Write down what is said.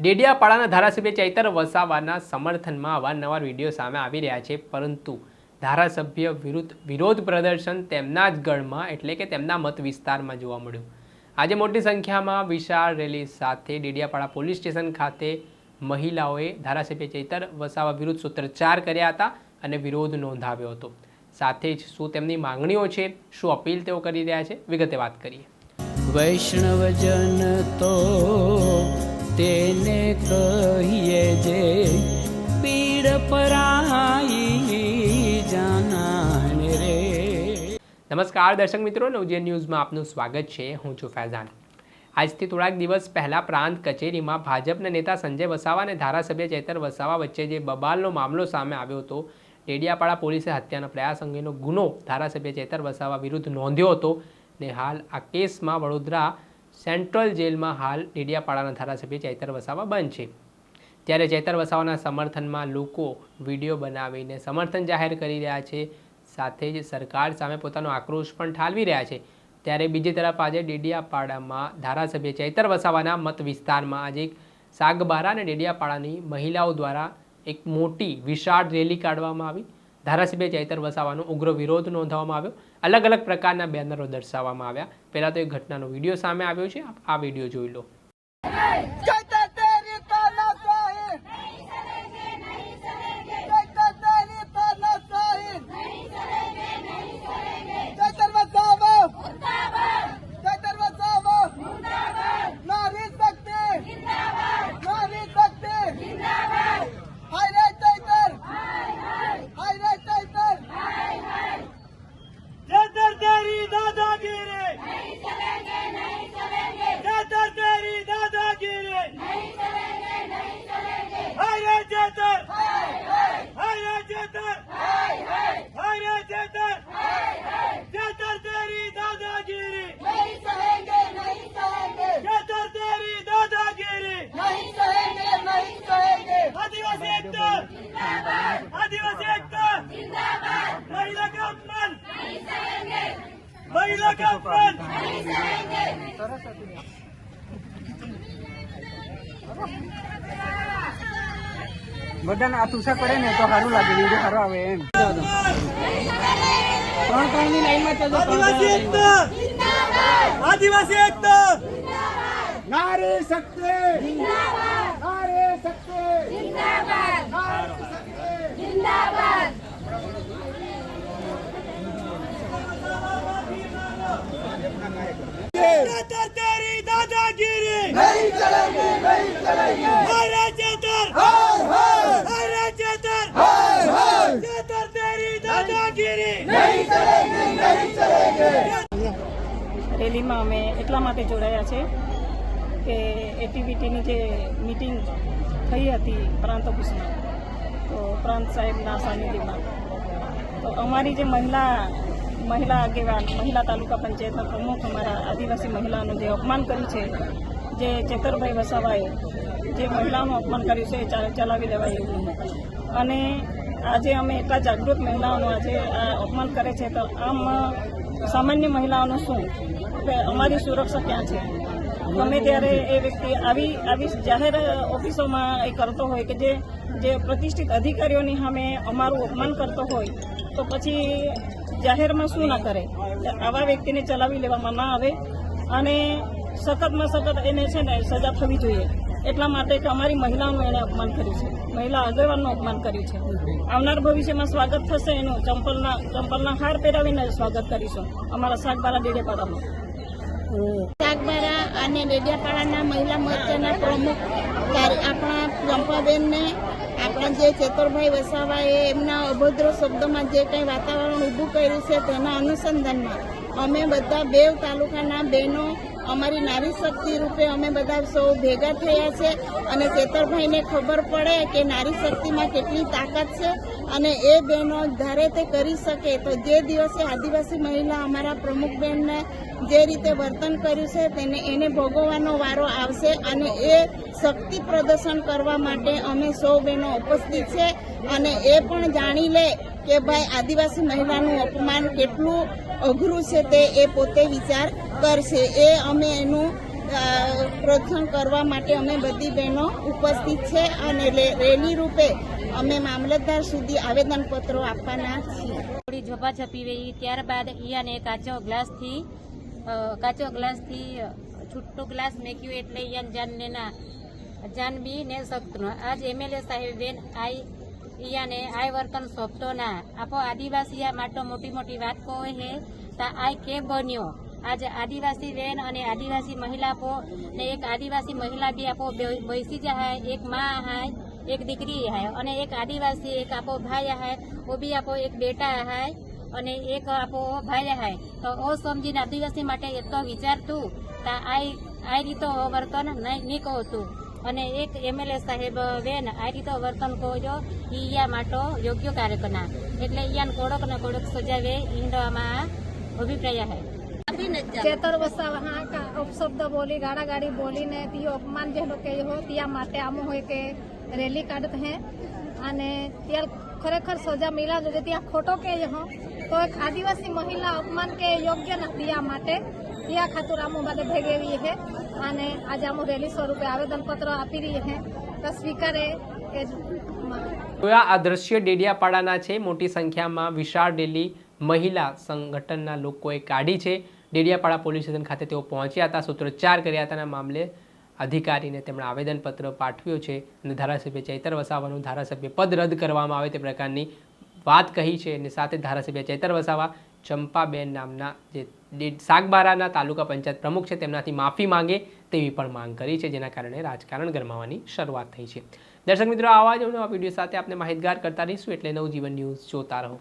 ડેડિયાપાડાના ધારાસભ્ય ચૈતર વસાવાના સમર્થનમાં અવારનવાર વીડિયો સામે આવી રહ્યા છે. પરંતુ ધારાસભ્ય વિરુદ્ધ વિરોધ પ્રદર્શન તેમના જ ગઢમાં એટલે કે તેમના મત વિસ્તારમાં જોવા મળ્યું. આજે મોટી સંખ્યામાં વિશાળ રેલી સાથે ડેડિયાપાડા પોલીસ સ્ટેશન ખાતે મહિલાઓએ ધારાસભ્ય ચૈતર વસાવા વિરુદ્ધ સૂત્રોચ્ચાર કર્યા હતા અને વિરોધ નોંધાવ્યો હતો. સાથે જ શું તેમની માંગણીઓ છે, શું અપીલ તેઓ કરી રહ્યા છે, વિગતે વાત કરીએ. વૈષ્ણવજન તો તેને કહીએ જે પીડ પરાઈ જાનાને રે. નમસ્કાર દર્શક મિત્રો, નવજીવન ન્યૂઝમાં આપનું સ્વાગત છે. હું છું ફૈઝાન. આજથી થોડાક દિવસ પહેલા પ્રાંત કચેરીમાં ભાજપના નેતા સંજય વસાવા અને ધારાસભ્ય ચેતર વસાવા વચ્ચે જે બબાલનો મામલો સામે આવ્યો હતો, ડેડિયાપાડા પોલીસે હત્યાના પ્રયાસ અંગેનો ગુનો ધારાસભ્ય ચેતર વસાવા વિરુદ્ધ નોંધ્યો હતો ને હાલ આ કેસમાં વડોદરા સેન્ટ્રલ જેલમાં હાલ ડેડિયાપાડાના ધારાસભ્ય ચૈતર વસાવા બંધ છે. ત્યારે ચૈતર વસાવાના સમર્થનમાં લોકો વીડિયો બનાવીને સમર્થન જાહેર કરી રહ્યા છે. સાથે જ સરકાર સામે પોતાનો આક્રોશ પણ ઠાલવી રહ્યા છે. ત્યારે બીજી તરફ આજે ડેડિયાપાડામાં ધારાસભ્ય ચૈતર વસાવાના મત વિસ્તારમાં આજે એક સાગબારા અને ડેડિયાપાડાની મહિલાઓ દ્વારા એક મોટી વિશાળ રેલી કાઢવામાં આવી. ધારાસભ્ય ચૈતર વસાવાનો ઉગ્ર વિરોધ નોંધવામાં આવ્યો. અલગ અલગ પ્રકારના બેનરો દર્શાવવામાં આવ્યા. પહેલાં તો એ ઘટનાનો વીડિયો સામે આવ્યો છે. આ વીડિયો જોઈ લો. બધાને આ તુષા પડે ને તો સારું લાગે વીડિયો સારો આવે એમ. ત્રણ ત્રણની લાઈનમાં ચાલો આદિવાસી એકતા! નારી શક્તિ! નારી શક્તિ! રેલીમાં અમે એટલા માટે જોડાયા છે કે એટીવીટીની જે મિટિંગ થઈ હતી પ્રાંત ઓફિસમાં, તો પ્રાંત સાહેબના સાનિધ્યમાં. તો અમારી જે મહિલા મહિલા આગેવાન, મહિલા તાલુકા પંચાયતના પ્રમુખ અમારા આદિવાસી મહિલાનું જે અપમાન કર્યું છે, જે ચેતરભાઈ વસાવાએ જે મહિલાઓનું અપમાન કર્યું છે એ ચલાવી લેવાય એવું અને આજે અમે એટલા જાગૃત મહિલાઓનું આજે આ અપમાન કરે છે, તો આમ સામાન્ય મહિલાઓનું શું? અમારી સુરક્ષા ક્યાં છે? ગમે ત્યારે એ વ્યક્તિ આવી આવી જાહેર ઓફિસોમાં એ કરતો હોય કે જે જે પ્રતિષ્ઠિત અધિકારીઓની સામે અમારું અપમાન કરતો હોય, તો પછી જાહેરમાં શું ના કરે? આવા વ્યક્તિને ચલાવી લેવામાં ના આવે અને સખતમાં સખત એને છે ને સજા થવી જોઈએ. એટલા માટે કે અમારી મહિલાઓનું એને અપમાન કર્યું છે. મહિલા આગેવાનનું અપમાન કર્યું છે. આવનાર ભવિષ્યમાં સ્વાગત થશે એનું. ચંપલના ચંપલના હાર પહેરાવીને સ્વાગત કરીશું. અમારા શાકબારા ડેડેપાડામાં શાકબારા અને ડેડિયાપાડાના મહિલા મોરચાના પ્રમુખ આપણા ચંપાબેનને, આપણા જે ચેતરભાઈ વસાવાએ એમના અભદ્ર શબ્દોમાં જે કંઈ વાતાવરણ ઊભું કર્યું છે તેના અનુસંધાનમાં અમે બધા બેવ તાલુકાના બહેનો અમારી નારી શક્તિ રૂપે અમે બધા સૌ ભેગા થયા છે અને ચેતરભાઈને ખબર પડે કે નારી શક્તિમાં કેટલી તાકાત છે અને એ બહેનો ધારે તે કરી શકે. તો જે દિવસે આદિવાસી મહિલા અમારા પ્રમુખ બહેનને જે રીતે વર્તન કર્યું છે તેને એને ભોગવવાનો વારો આવશે અને એ શક્તિ પ્રદર્શન કરવા માટે અમે સૌ બહેનો ઉપસ્થિત છે અને એ પણ જાણી લે કે ભાઈ આદિવાસી મહિલાનું અપમાન કેટલું અઘરું છે તે એ પોતે વિચાર કરશે. એ અમે એનું પ્રદર્શન કરવા માટે અમે બધી બહેનો ઉપસ્થિત છે અને રેલી રૂપે અમે મામલતદાર સુધી આવેદનપત્રો આપવાના છીએ. થોડી ઝપાઝપી વહી ત્યારબાદ ઈયાને કાચો ગ્લાસથી કાચો ગ્લાસથી છૂટો ગ્લાસ મેક્યું એટલે ઈયાન જાનને ના જાન બી ને શકતું આજ એમએલએ સાહેબ બેન આઈ ઈયાને આઈ વર્તન સોંપતો ના આપો આદિવાસી આ માટો મોટી મોટી વાત કહો હે, તા આઈ કે બન્યો? આજે આદિવાસી બેન અને આદિવાસી મહિલા આપો ને એક આદિવાસી મહિલા બી આપો બેસી જાય, એક માં હાય, એક દીકરી હાય, અને એક આદિવાસી, એક આપો ભાઈ હાય, ઓ બી આપો એક બેટા હાય, અને એક આપો ભાઈ હાય. તો ઓ સમજીને આદિવાસી માટે એટલો વિચારતું, તા આઈ આ રીતો વર્તન નહીં નહીં તું અને એક એમએલએ સાહેબ બેન આ રીતે વર્તન કહો ઈ યા માટો યોગ્ય કાર્યકરના એટલે ઈયાન કોડક ને કોડક સજાવે ઈંડવામાં અભિપ્રાય હે. ચેતર કા અપશબ્દ બોલી ગાડા ગાડી બોલીને તીઓ અપમાન જે લોકો હો ત્યાં માટે આમ હોય કે રેલી કાઢત હે. અને ત્યાં ખરેખર સજા મિલા જોઈએ ત્યાં ખોટો કે હો, તો એક આદિવાસી મહિલા અપમાન કે યોગ્ય નથી આ માટે ત્યાં ખાતર આમો માટે ભેગેવી હે અને આજે આમો રેલી સ્વરૂપે આવેદનપત્ર આપી રહી હે તો સ્વીકારે કે આ દ્રશ્ય ડેડિયાપાડાના છે. મોટી સંખ્યામાં વિશાળ રેલી મહિલા સંગઠનના લોકોએ કાઢી છે. ડેડિયાપાડા પોલીસ સ્ટેશન ખાતે તેઓ પહોંચ્યા હતા, સૂત્રોચ્ચાર કર્યા હતાના મામલે અધિકારીને તેમણે આવેદનપત્ર પાઠવ્યું છે અને ધારાસભ્ય ચૈતર વસાવાનું ધારાસભ્ય પદ રદ કરવામાં આવે તે પ્રકારની વાત કહી છે. અને સાથે ધારાસભ્ય ચૈતર વસાવા ચંપાબેન નામના જે સાગબારાના તાલુકા પંચાયત પ્રમુખ છે, તેમનાથી માફી માંગે તેવી પણ માંગ કરી છે, જેના કારણે રાજકારણ ગરમાવાની શરૂઆત થઈ છે. દર્શક મિત્રો, આવા જ નવા વીડિયો સાથે આપણે માહિતગાર કરતા રહીશું. એટલે નવજીવન ન્યૂઝ જોતા રહો.